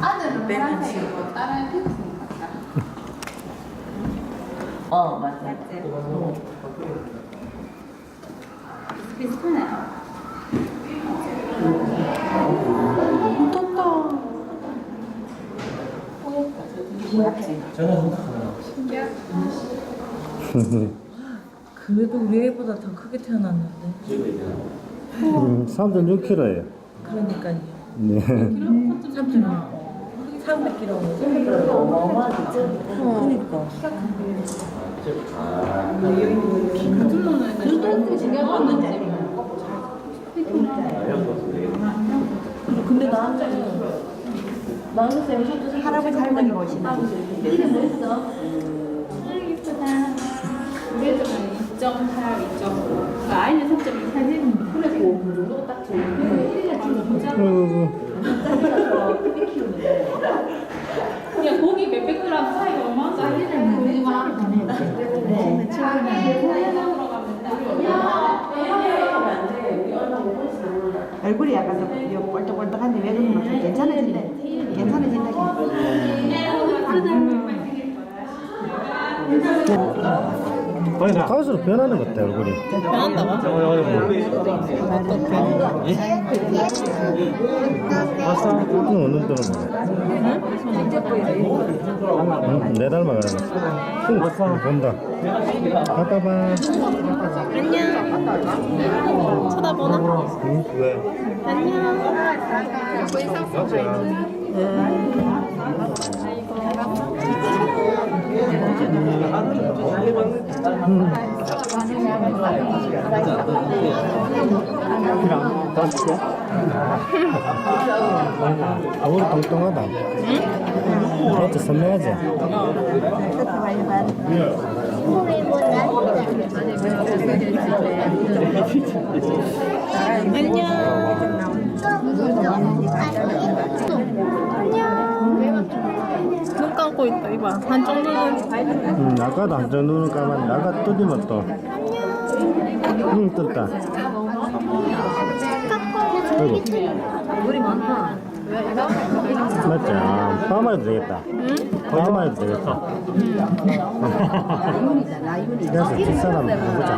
아들은 파란색이고 딸은 핑크색 같다. 어 맞아. 비슷하네요. 그래도 우리 애보다 더 크게 태어났는데. 음, 3.6kg예요. 그러니까요. 네. 3kg. 300kg. 300kg 어마어마하지. 그러니까. 근데 나한테는 나는 쌤 할아버지 할머니 멋이나. 이름 뭐였어? 아 예쁘다. 우리 애들은 2.8, 2.5. 아이는 3.2 사실 그래서 5 정도 딱 좋은. 아이고, 그냥 고기 몇백 그램 짜리는 고기만 네. 얼굴이 약간 좀 뻘떡뻘떡한데 왜 그런 거지? 괜찮아진대. 괜찮아진다. 갈수록 변하는 것 같아, 얼굴이. 변한다고? 응, 어느 때는 응? 내 닮아가는 응, 본다. 아빠 봐. 쳐다보나? 응? 왜? 아무리 뚱뚱하다. 응? 그렇지, 선명하지? 눈 감고 있다 이봐 한쪽 눈은 응, 아까도 한쪽 눈을 감았는데, 아까 뜨지면 또. 응, 떴다. 아이고. 물이 많다. 맞지? 아, 파마해도 되겠다. 파마해도 되겠다. 그래서 뒷사람 보자.